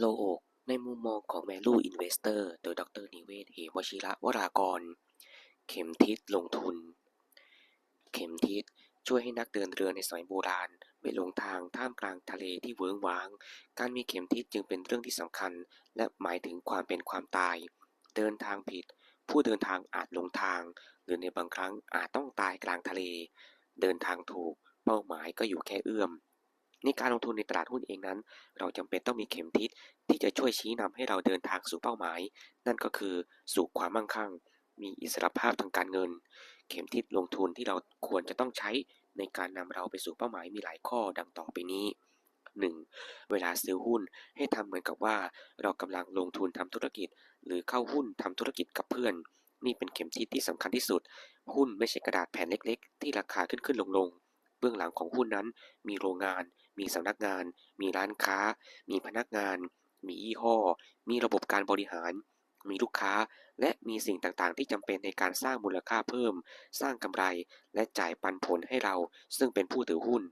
โลกในมุมมองของ Value Investor โดยดรนิเวศเหมวชิระวรากร เข็มทิศลงทุน เข็มทิศช่วยให้นักเดินเรือในสมัยโบราณไม่หลงทางท่ามกลางทะเลที่เวิ้งว้าง การมีเข็มทิศจึงเป็นเรื่องที่สำคัญ และหมายถึงความเป็นความตาย เดินทางผิด ผู้เดินทางอาจหลงทาง หรือในบางครั้งอาจต้องตายกลางทะเล เดินทางถูก เป้าหมายก็อยู่แค่เอื้อม ในการลงทุนในตลาดหุ้นเองนั้น เราจำเป็นต้องมีเข็มทิศที่จะช่วยชี้นำให้เราเดินทางสู่เป้าหมาย นั่นก็คือสู่ความมั่งคั่ง มีอิสรภาพทางการเงิน เข็มทิศลงทุนที่เราควรจะต้องใช้ในการนำเราไปสู่เป้าหมายมีหลายข้อดังต่อไปนี้ 1. เวลาซื้อหุ้นให้ทำเหมือนกับว่า เรากำลังลงทุนทำธุรกิจ หรือเข้าหุ้นทำธุรกิจกับเพื่อน นี่เป็นเข็มทิศที่สำคัญที่สุด หุ้นไม่ใช่กระดาษแผ่นเล็ก ๆ ที่ราคาขึ้นขึ้นลงลง บื้องหลังของหุ้นนั้น มีโรงงาน มีสำนักงาน มีร้านค้า มีพนักงาน มียี่ห้อ มีระบบการบริหาร มีลูกค้า และมีสิ่งต่างๆ ที่จำเป็นในการสร้างมูลค่าเพิ่ม สร้างกำไร และจ่ายปันผลให้เรา ซึ่งเป็นผู้ถือหุ้น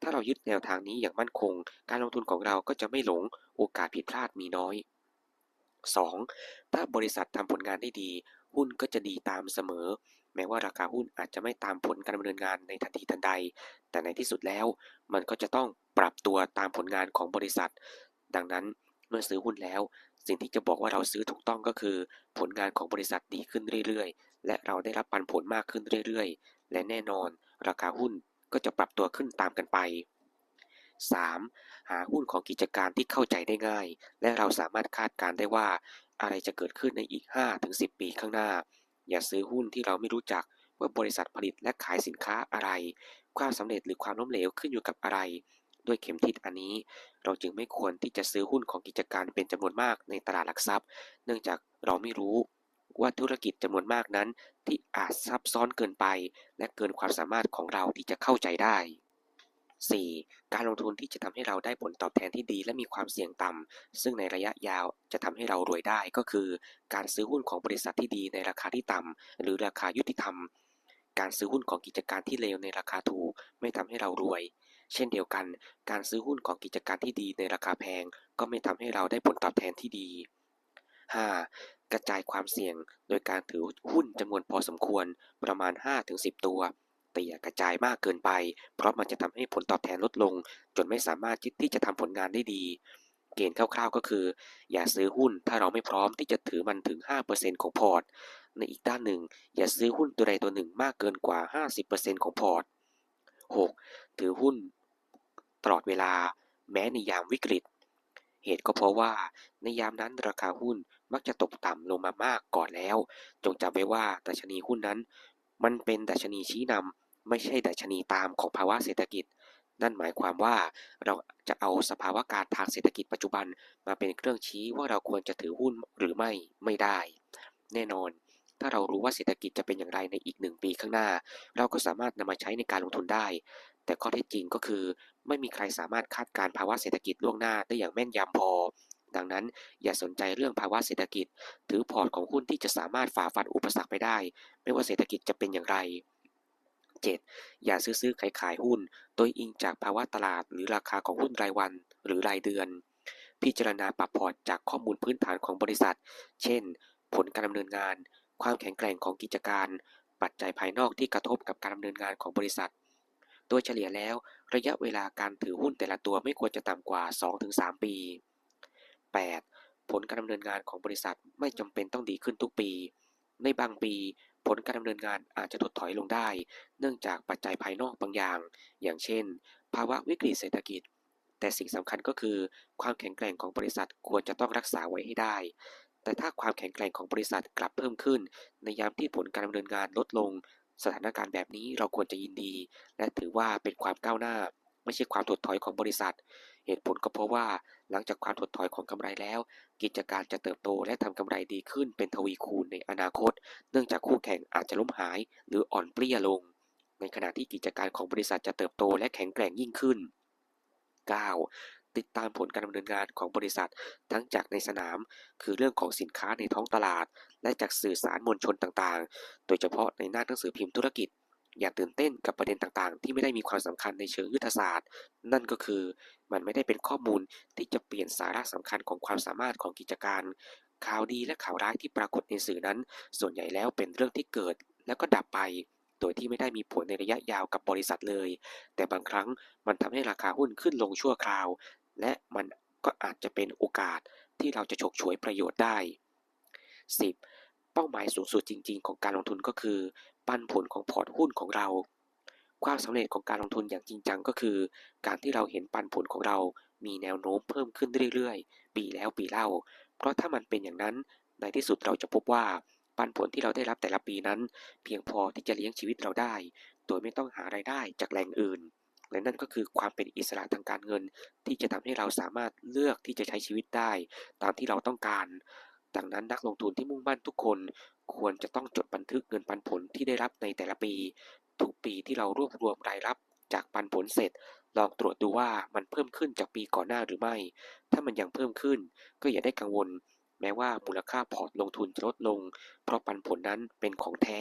ถ้าเรายึดแนวทางนี้อย่างมั่นคง การลงทุนของเราก็จะไม่หลง โอกาสผิดพลาดมีน้อย 2. ถ้าบริษัททำผลงานได้ดี หุ้นก็จะดีตามเสมอ แม้ว่าราคาหุ้นอาจจะไม่ตามผลการดำเนินงานในทันทีทันใด แต่ในที่สุดแล้วมันก็จะต้องปรับตัวตามผลงานของบริษัท ดังนั้นเมื่อซื้อหุ้นแล้ว สิ่งที่จะบอกว่าเราซื้อถูกต้องก็คือ ผลงานของบริษัทดีขึ้นเรื่อยๆ และเราได้รับปันผลมากขึ้นเรื่อยๆ และแน่นอน ราคาหุ้นก็จะปรับตัวขึ้นตามกันไป 3. หาหุ้นของกิจการที่เข้าใจได้ง่าย และเราสามารถคาดการได้ว่า อะไรจะเกิดขึ้นในอีก 5-10 ปีข้างหน้า อย่าซื้อหุ้นที่เราไม่รู้จักว่าบริษัทผลิตและขายสินค้าอะไร ความสำเร็จหรือความล้มเหลวขึ้นอยู่กับอะไร ด้วยเข็มทิศอันนี้ เราจึงไม่ควรที่จะซื้อหุ้นของกิจการเป็นจำนวนมากในตลาดหลักทรัพย์ เนื่องจากเราไม่รู้ว่าธุรกิจจำนวนมากนั้นที่อาจซับซ้อนเกินไป และเกินความสามารถของเราที่จะเข้าใจได้ 4. การลงทุนที่จะทำให้เราได้ผลตอบแทนที่ดีและมีความเสี่ยงต่ำซึ่งในระยะยาวจะทำให้เรารวยได้ก็คือ การซื้อหุ้นของบริษัทที่ดีในราคาที่ต่ำหรือราคายุติธรรม การซื้อหุ้นของกิจการที่เลวในราคาถูกไม่ทำให้เรารวย เช่นเดียวกัน การซื้อหุ้นของกิจการที่ดีในราคาแพง ก็ไม่ทำให้เราได้ผลตอบแทนที่ดี 5. กระจายความเสี่ยงโดยการถือหุ้นจำนวนพอสมควรประมาณ 5-10 ตัว แต่อย่ากระจายมากเกินไป เพราะมันจะทำให้ผลตอบแทนลดลง จนไม่สามารถที่จะทำผลงานได้ดี เกณฑ์คร่าวๆก็คือ อย่าซื้อหุ้นถ้าเราไม่พร้อมที่จะถือมันถึง 5%ของพอร์ต ในอีกด้านหนึ่ง อย่าซื้อหุ้นตัวใดตัวหนึ่งมากเกินกว่า 50%ของพอร์ต 6. ถือหุ้นตลอดเวลา แม้ในยามวิกฤต เหตุก็เพราะว่า ในยามนั้นราคาหุ้นมักจะตกต่ำลงมามากก่อนแล้ว จงจำไว้ว่าดัชนีหุ้นนั้น มันเป็นดัชนีชี้นำ ไม่ใช่ดัชนีตามของภาวะเศรษฐกิจ นั่นหมายความว่าเราจะเอาสภาวะการทางเศรษฐกิจปัจจุบัน มาเป็นเครื่องชี้ว่าเราควรจะถือหุ้นหรือไม่ไม่ได้ แน่นอน ถ้าเรารู้ว่าเศรษฐกิจจะเป็นอย่างไรในอีกหนึ่งปีข้างหน้า เราก็สามารถนำมาใช้ในการลงทุนได้ แต่ข้อเท็จจริงก็คือ ไม่มีใครสามารถคาดการภาวะเศรษฐกิจล่วงหน้าได้อย่างแม่นยำพอดังนั้นอย่าสนใจเรื่องภาวะเศรษฐกิจ ถือพอร์ตของหุ้นที่จะสามารถฝ่าฟันอุปสรรคไปได้ ไม่ว่าเศรษฐกิจจะเป็นอย่างไร 7. อย่าซื้อซื้อขายขายหุ้น โดยอิงจากภาวะตลาดหรือราคาของหุ้นรายวันหรือรายเดือน พิจารณาปรับพอร์ตจากข้อมูลพื้นฐานของบริษัท เช่น ผลการดำเนินงาน ความแข็งแกร่งของกิจการ ปัจจัยภายนอกที่กระทบกับการดำเนินงานของบริษัท โดยเฉลี่ยแล้ว ระยะเวลาการถือหุ้นแต่ละตัวไม่ควรจะต่ำกว่า 2-3 ปี 8. ผลการดำเนินงานของบริษัทไม่จำเป็นต้องดีขึ้นทุกปี ในบางปี ผลการดำเนินงานอาจจะถดถอยลงได้ เนื่องจากปัจจัยภายนอกบางอย่าง อย่างเช่น ภาวะวิกฤตเศรษฐกิจ แต่สิ่งสำคัญก็คือ ความแข็งแกร่งของบริษัทควรจะต้องรักษาไว้ให้ได้ แต่ถ้าความแข็งแกร่งของบริษัทกลับเพิ่มขึ้น ในยามที่ผลการดำเนินงานลดลง สถานการณ์แบบนี้เราควรจะยินดี และถือว่าเป็นความก้าวหน้า ไม่ใช่ความถดถอยของบริษัท เหตุผลก็เพราะว่าหลังจากความถดถอยของกำไรแล้ว กิจการจะเติบโตและทำกำไรดีขึ้นเป็นทวีคูณในอนาคต เนื่องจากคู่แข่งอาจจะล้มหายหรืออ่อนเปลี้ยลง ในขณะที่กิจการของบริษัทจะเติบโตและแข็งแกร่งยิ่งขึ้น 9. ติดตามผลการดำเนินงานของบริษัททั้งจากในสนาม คือเรื่องของสินค้าในท้องตลาด และจากสื่อสารมวลชนต่างๆ โดยเฉพาะในหน้าหนังสือพิมพ์ธุรกิจ อย่าตื่นเต้นกับประเด็นต่างๆ ที่ไม่ได้มีความสำคัญในเชิงยุทธศาสตร์ นั่นก็คือมันไม่ได้เป็นข้อมูลที่จะเปลี่ยนสาระสำคัญของความสามารถของกิจการ ข่าวดีและข่าวร้ายที่ปรากฏในสื่อนั้น ส่วนใหญ่แล้วเป็นเรื่องที่เกิดแล้วก็ดับไป โดยที่ไม่ได้มีผลในระยะยาวกับบริษัทเลย แต่บางครั้งมันทำให้ราคาหุ้นขึ้นลงชั่วคราว และมันก็อาจจะเป็นโอกาสที่เราจะฉกฉวยประโยชน์ได้ 10. เป้าหมายสูงสุดจริง ๆ ของการลงทุนก็คือ ปันผลของพอร์ตหุ้นของเรา ความสำเร็จของการลงทุนอย่างจริงจังก็คือ การที่เราเห็นปันผลของเรา มีแนวโน้มเพิ่มขึ้นเรื่อยๆ ปีแล้วปีเล่า เพราะถ้ามันเป็นอย่างนั้น ในที่สุดเราจะพบว่าปันผลที่เราได้รับแต่ละปีนั้น เพียงพอที่จะเลี้ยงชีวิตเราได้ โดยไม่ต้องหารายได้จากแหล่งอื่น และนั่นก็คือความเป็นอิสระทางการเงิน ที่จะทำให้เราสามารถเลือกที่จะใช้ชีวิตได้ ตามที่เราต้องการ ดังนั้นนักลงทุนที่มุ่งมั่นทุกคน ควรจะต้องจดบันทึกเงินปันผลที่ได้รับในแต่ละปี ทุกปีที่เรารวบรวมรายรับจากปันผลเสร็จ ลองตรวจดูว่ามันเพิ่มขึ้นจากปีก่อนหน้าหรือไม่ ถ้ามันยังเพิ่มขึ้น ก็อย่าได้กังวล แม้ว่ามูลค่าพอร์ตลงทุนจะลดลง เพราะปันผลนั้นเป็นของแท้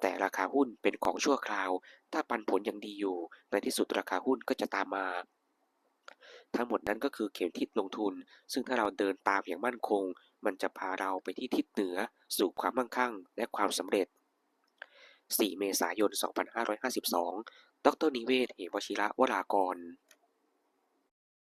แต่ราคาหุ้นเป็นของชั่วคราว ถ้าปันผลยังดีอยู่ ในที่สุดราคาหุ้นก็จะตามมา ทั้งหมดนั้นก็คือเข็มทิศลงทุน ซึ่งถ้าเราเดินตามอย่างมั่นคง มันจะพาเราไปที่ทิศเหนือ สู่ความมั่งคั่ง และความสำเร็จ 4 เมษายน 2552 ดรนิเวศ เหวชิระวรากร